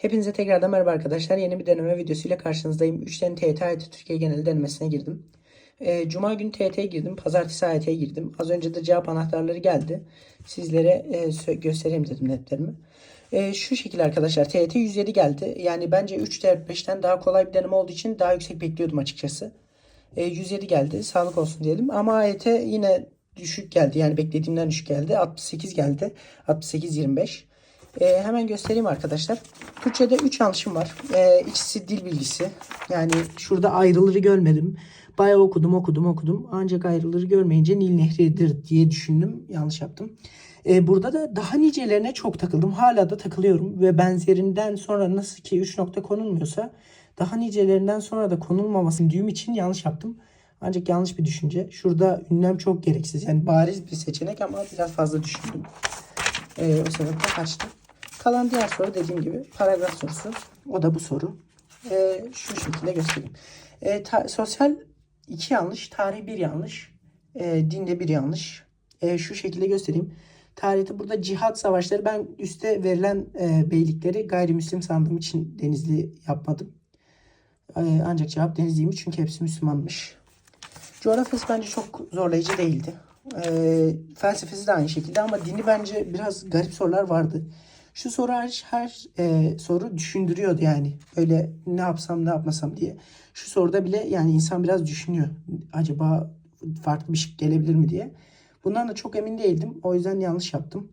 Hepinize tekrardan merhaba arkadaşlar. Yeni bir deneme videosuyla karşınızdayım. 3 tane TYT AYT Türkiye genel denemesine girdim. Ee, Cuma günü TYT'ye girdim. Pazartesi AYT'ye girdim. Az önce de cevap anahtarları geldi. Sizlere e, göstereyim dedim netlerimi. Ee, şu şekilde arkadaşlar TYT 107 geldi. Yani bence 3 4 5'ten daha kolay bir deneme olduğu için daha yüksek bekliyordum açıkçası. Ee, 107 geldi. Sağlık olsun diyelim. Ama AYT yine düşük geldi. Yani beklediğimden düşük geldi. 68 geldi. 68-25. Ee, hemen göstereyim arkadaşlar. Türkçe'de 3 yanlışım var. Ee, ikisi dil bilgisi. Yani şurada ayrıları görmedim. Bayağı okudum okudum okudum. Ancak ayrıları görmeyince Nil Nehri'dir diye düşündüm. Yanlış yaptım. Ee, burada da daha nicelerine çok takıldım. Hala da takılıyorum. Ve benzerinden sonra nasıl ki 3 nokta konulmuyorsa daha nicelerinden sonra da konulmamasını düğüm için yanlış yaptım. Ancak yanlış bir düşünce. Şurada ünlem çok gereksiz. Yani bariz bir seçenek ama biraz fazla düşündüm. Ee, o sebeple kaçtım. Kalan diğer soru dediğim gibi paragraf sorusu. O da bu soru. Ee, şu şekilde göstereyim. Ee, ta- sosyal iki yanlış, tarih bir yanlış, ee, dinde bir yanlış. Ee, şu şekilde göstereyim. Tarihte burada cihat savaşları ben üste verilen e, beylikleri gayrimüslim sandığım için Denizli yapmadım. Ee, ancak cevap Denizliymiş çünkü hepsi Müslümanmış. Coğrafyası bence çok zorlayıcı değildi. Ee, felsefesi de aynı şekilde ama dini bence biraz garip sorular vardı. Şu soru hariç her e, soru düşündürüyordu yani. Böyle ne yapsam ne yapmasam diye. Şu soruda bile yani insan biraz düşünüyor. Acaba farklı bir şey gelebilir mi diye. Bundan da çok emin değildim. O yüzden yanlış yaptım.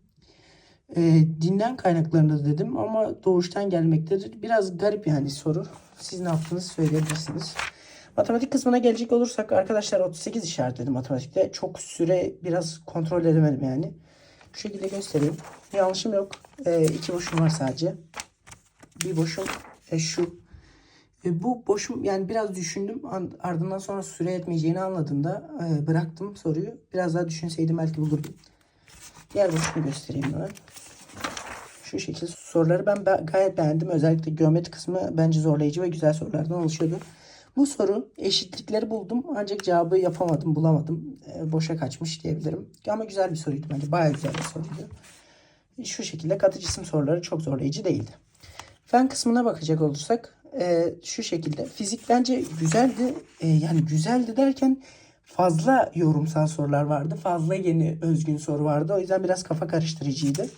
E, dinden kaynaklarında dedim ama doğuştan gelmektedir. Biraz garip yani soru. Siz ne yaptınız söyleyebilirsiniz. Matematik kısmına gelecek olursak arkadaşlar 38 işaretledim matematikte. Çok süre biraz kontrol edemedim yani. Şu şekilde göstereyim. Yanlışım yok. E, iki boşum var sadece. Bir boşum e, şu. E, bu boşum yani biraz düşündüm. An- Ardından sonra süre yetmeyeceğini anladığımda e, bıraktım soruyu. Biraz daha düşünseydim belki bulurdum. Diğer boşumu göstereyim hemen. Şu şekilde soruları ben be- gayet beğendim. Özellikle geometri kısmı bence zorlayıcı ve güzel sorulardan oluşuyordu. Bu soru eşitlikleri buldum ancak cevabı yapamadım, bulamadım. E, boşa kaçmış diyebilirim. Ama güzel bir soruydu bence. Bayağı güzel bir soruydu. Şu şekilde katı cisim soruları çok zorlayıcı değildi. Fen kısmına bakacak olursak e, şu şekilde. Fizik bence güzeldi. E, yani güzeldi derken fazla yorumsal sorular vardı. Fazla yeni özgün soru vardı. O yüzden biraz kafa karıştırıcıydı.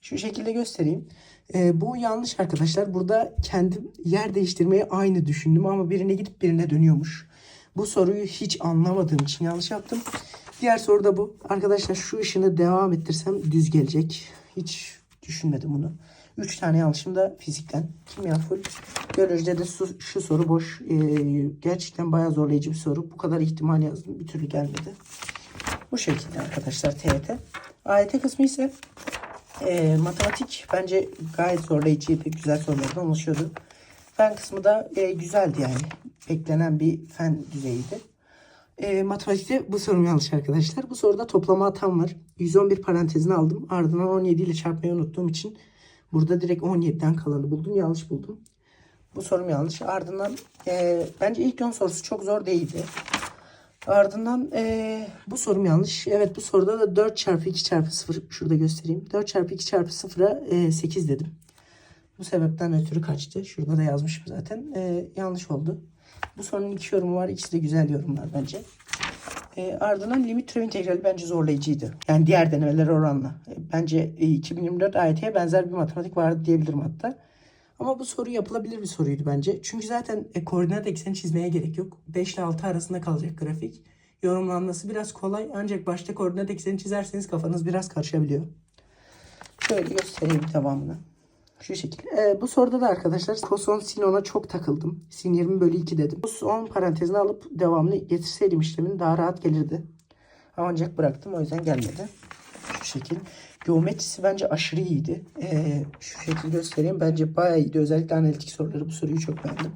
Şu şekilde göstereyim. Ee, bu yanlış arkadaşlar. Burada kendim yer değiştirmeyi aynı düşündüm ama birine gidip birine dönüyormuş. Bu soruyu hiç anlamadığım için yanlış yaptım. Diğer soru da bu. Arkadaşlar şu ışını devam ettirsem düz gelecek. Hiç düşünmedim bunu. 3 tane yanlışım da fizikten. Kimya full. Biyolojide de su- şu soru boş. Ee, gerçekten bayağı zorlayıcı bir soru. Bu kadar ihtimal yazdım. Bir türlü gelmedi. Bu şekilde arkadaşlar TYT. AYT kısmı ise e, matematik bence gayet zorlayıcıydı. Güzel sorulardan oluşuyordu. Fen kısmı da e, güzeldi yani. Beklenen bir fen düzeyiydi. E, matematikte bu sorum yanlış arkadaşlar. Bu soruda toplama hatam var. 111 parantezini aldım. Ardından 17 ile çarpmayı unuttuğum için burada direkt 17'den kalanı buldum. Yanlış buldum. Bu sorum yanlış. Ardından e, bence ilk 10 sorusu çok zor değildi. Ardından eee, bu sorum yanlış. Evet bu soruda da 4 çarpı 2 çarpı 0 şurada göstereyim. 4 çarpı 2 çarpı 0'a eee, 8 dedim. Bu sebepten ötürü kaçtı. Şurada da yazmışım zaten. Eee, yanlış oldu. Bu sorunun iki yorumu var. İkisi de güzel yorumlar bence. Eee, ardından limit türev integrali bence zorlayıcıydı. Yani diğer denemeler oranla. E, bence e, 2024 AYT'ye benzer bir matematik vardı diyebilirim hatta. Ama bu soru yapılabilir bir soruydu bence. Çünkü zaten e, koordinat ekseni çizmeye gerek yok. 5 ile 6 arasında kalacak grafik. Yorumlanması biraz kolay ancak başta koordinat ekseni çizerseniz kafanız biraz karışabiliyor. Şöyle göstereyim tamamını. Şu şekilde. E, bu soruda da arkadaşlar koson sinona çok takıldım. Sin 20 bölü 2 dedim. Bu son parantezini alıp devamını getirseydim işlemin daha rahat gelirdi. Ancak bıraktım o yüzden gelmedi. Şekil. Geometrisi bence aşırı iyiydi. Ee, şu şekil göstereyim. Bence bayağı iyiydi. Özellikle analitik soruları bu soruyu çok beğendim.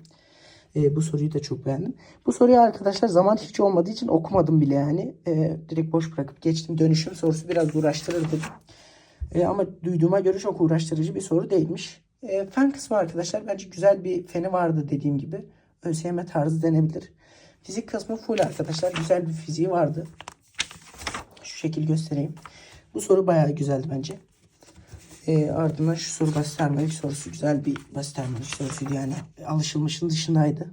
Ee, bu soruyu da çok beğendim. Bu soruyu arkadaşlar zaman hiç olmadığı için okumadım bile yani. Ee, direkt boş bırakıp geçtim. Dönüşüm sorusu biraz uğraştırır dedim. Ee, ama duyduğuma göre çok uğraştırıcı bir soru değilmiş. Ee, fen kısmı arkadaşlar bence güzel bir feni vardı dediğim gibi. ÖSYM tarzı denebilir. Fizik kısmı full arkadaşlar. Güzel bir fiziği vardı. Şu şekil göstereyim. Bu soru bayağı güzeldi bence. E, ardından şu soru basit harmonik sorusu güzel bir basit harmonik sorusuydu yani alışılmışın dışındaydı.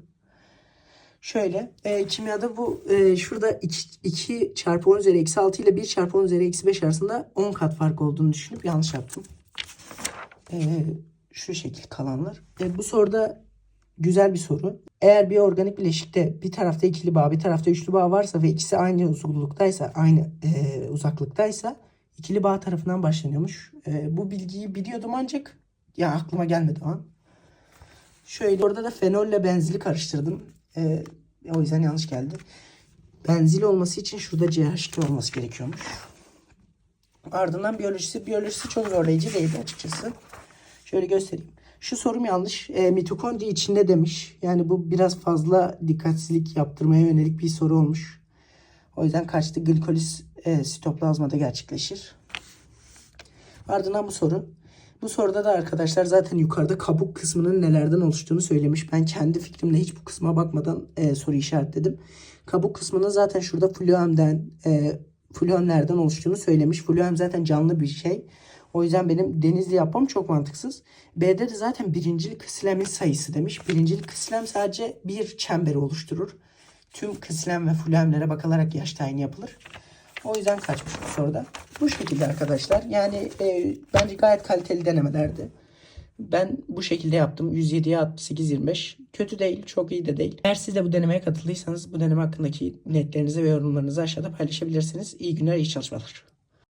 Şöyle e, kimyada bu e, şurada 2 çarpı 10 üzeri eksi 6 ile 1 çarpı 10 üzeri eksi 5 arasında 10 kat fark olduğunu düşünüp yanlış yaptım. E, şu şekil kalanlar. E, bu soruda güzel bir soru. Eğer bir organik bileşikte bir tarafta ikili bağ bir tarafta üçlü bağ varsa ve ikisi aynı uzunluktaysa aynı e, uzaklıktaysa ikili bağ tarafından başlanıyormuş. E, bu bilgiyi biliyordum ancak ya aklıma gelmedi o an. Şöyle orada da fenolle benzili karıştırdım. E, o yüzden yanlış geldi. Benzil olması için şurada CH2 olması gerekiyormuş. Ardından biyolojisi. Biyolojisi çok zorlayıcı değildi açıkçası. Şöyle göstereyim. Şu sorum yanlış. E, mitokondri içinde demiş. Yani bu biraz fazla dikkatsizlik yaptırmaya yönelik bir soru olmuş. O yüzden kaçtı. Glikoliz e, sitoplazmada gerçekleşir. Ardından bu soru. Bu soruda da arkadaşlar zaten yukarıda kabuk kısmının nelerden oluştuğunu söylemiş. Ben kendi fikrimle hiç bu kısma bakmadan e, soru işaretledim. Kabuk kısmının zaten şurada fluemden, e, fluemlerden oluştuğunu söylemiş. Fluem zaten canlı bir şey. O yüzden benim denizli yapmam çok mantıksız. B'de de zaten birincil kıslemin sayısı demiş. Birincil kıslem sadece bir çemberi oluşturur. Tüm kıslem ve fluemlere bakılarak yaş tayini yapılır. O yüzden kaçmış bu soruda. Bu şekilde arkadaşlar. Yani e, bence gayet kaliteli denemelerdi. Ben bu şekilde yaptım. 107'ye 68 25. Kötü değil, çok iyi de değil. Eğer siz de bu denemeye katıldıysanız bu deneme hakkındaki netlerinizi ve yorumlarınızı aşağıda paylaşabilirsiniz. İyi günler, iyi çalışmalar.